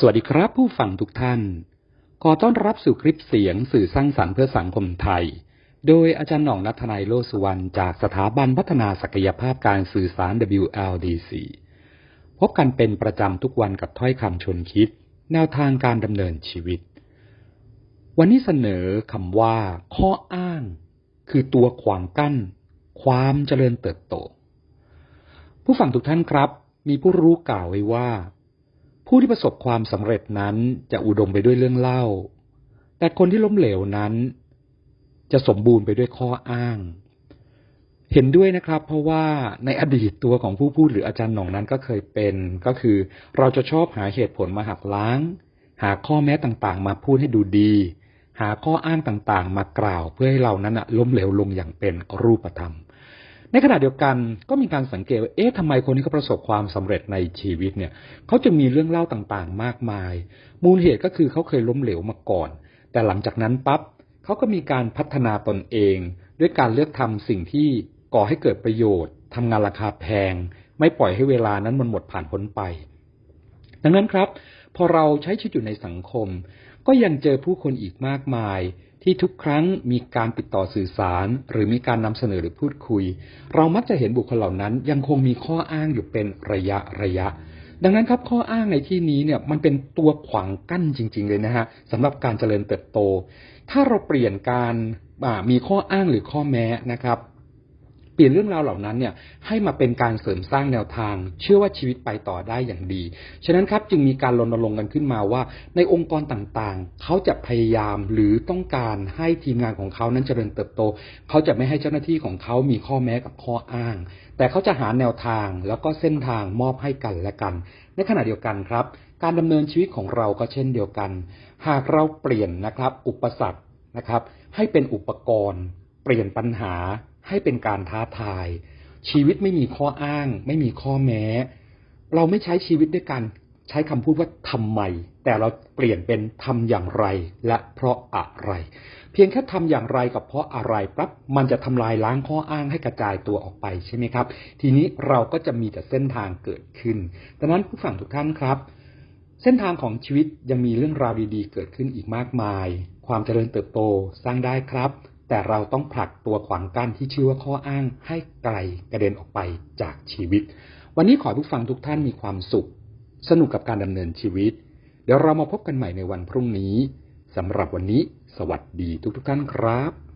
สวัสดีครับผู้ฟังทุกท่าน ขอต้อนรับสู่คลิปเสียงสื่อสร้างสรรค์เพื่อสังคมไทย โดยอาจารย์หน่องนัทนายโลสุวรรณจากสถาบันพัฒนาศักยภาพการสื่อสาร WLDC พบกันเป็นประจำทุกวันกับถ้อยคำชวนคิด แนวทางการดำเนินชีวิต วันนี้เสนอคำว่า ข้ออ้าง คือตัวขวางกั้น ความเจริญเติบโต ผู้ฟังทุกท่านครับ มีผู้รู้กล่าวไว้ว่า ผู้ที่ประสบความสำเร็จนั้นจะอุดมไปด้วยเรื่องเล่า แต่คนที่ล้มเหลวนั้น จะสมบูรณ์ไปด้วยข้ออ้าง เห็นด้วยนะครับ เพราะว่าในอดีตตัวของผู้พูดหรืออาจารย์หน่องนั้นก็เคยเป็น ก็คือเราจะชอบหาเหตุผลมาหักล้าง หาข้อแม้ต่างๆ มาพูดให้ดูดี หาข้ออ้างต่างๆ มากล่าวเพื่อให้เรานั้นล้มเหลวลงอย่างเป็นรูปธรรม ในขณะเดียวกันก็มีการสังเกตว่าเอ๊ะทำไมคนที่เขาประสบความสำเร็จในชีวิตเนี่ยเขาจะมีเรื่องเล่าต่างๆ มากมาย มูลเหตุก็คือเขาเคยล้มเหลวมาก่อน แต่หลังจากนั้นปั๊บเขาก็มีการพัฒนาตนเอง ด้วยการเลือกทำสิ่งที่ก่อให้เกิดประโยชน์ทำงานราคาแพง ไม่ปล่อยให้เวลานั้นมันหมดผ่านพ้นไป ดังนั้นครับ พอเราใช้ชีวิตอยู่ในสังคม ก็ยังเจอผู้คนอีกมากมาย ที่ทุกครั้งมีการติดต่อสื่อสาร หรือมีการนำเสนอหรือพูดคุย เรามักจะเห็นบุคคลเหล่านั้น ยังคงมีข้ออ้างอยู่เป็นระยะระยะดังนั้นครับข้ออ้างในที่นี้เนี่ยมันเป็นตัวขวางกั้นจริง ๆ เลยนะฮะสำหรับการเจริญเติบโต ถ้าเราเปลี่ยนการมีข้ออ้างหรือข้อแม้นะครับ ปลี่ยนเรื่องราวเหล่านั้นเนี่ยให้มาเป็นการเสริมสร้างแนวทาง เชื่อว่าชีวิตไปต่อได้อย่างดี ฉะนั้นครับจึงมีการรณรงค์กันขึ้นมาว่า ในองค์กรต่างๆ เขาจะพยายามหรือต้องการให้ทีมงานของเขานั้นเจริญเติบโต เขาจะไม่ให้เจ้าหน้าที่ของเขามีข้อแม้กับข้ออ้าง แต่เขาจะหาแนวทางแล้วก็เส้นทางมอบให้กันและกัน ในขณะเดียวกันครับ การดำเนินชีวิตของเราก็เช่นเดียวกัน หากเราเปลี่ยนนะครับ อุปสรรคนะครับ ให้เป็นอุปกรณ์ เปลี่ยนปัญหา ให้เป็นการท้าทาย ชีวิตไม่มีข้ออ้าง ไม่มีข้อแม้ เราไม่ใช้ชีวิตด้วยการใช้คำพูดว่าทำไม แต่เราเปลี่ยนเป็นทำอย่างไร และเพราะอะไร เพียงแค่ทำอย่างไรกับเพราะอะไรปั๊บมันจะทำลายล้างข้ออ้างให้กระจายตัวออกไปใช่ไหมครับ ทีนี้เราก็จะมีแต่เส้นทางเกิดขึ้นดังนั้นผู้ฟังทุกท่านครับ เส้นทางของชีวิตยังมีเรื่องราวดีๆ เกิดขึ้นอีกมากมาย ความเจริญเติบโตสร้างได้ครับ แต่เราต้องผลักตัวขวางกั้นที่ชื่อว่าข้ออ้างให้ไกลกระเด็นออกไปจากชีวิต วันนี้ขอผู้ฟังทุกท่านมีความสุข สนุกกับการดำเนินชีวิต เดี๋ยวเรามาพบกันใหม่ในวันพรุ่งนี้สำหรับวันนี้ สวัสดีทุกๆท่านครับ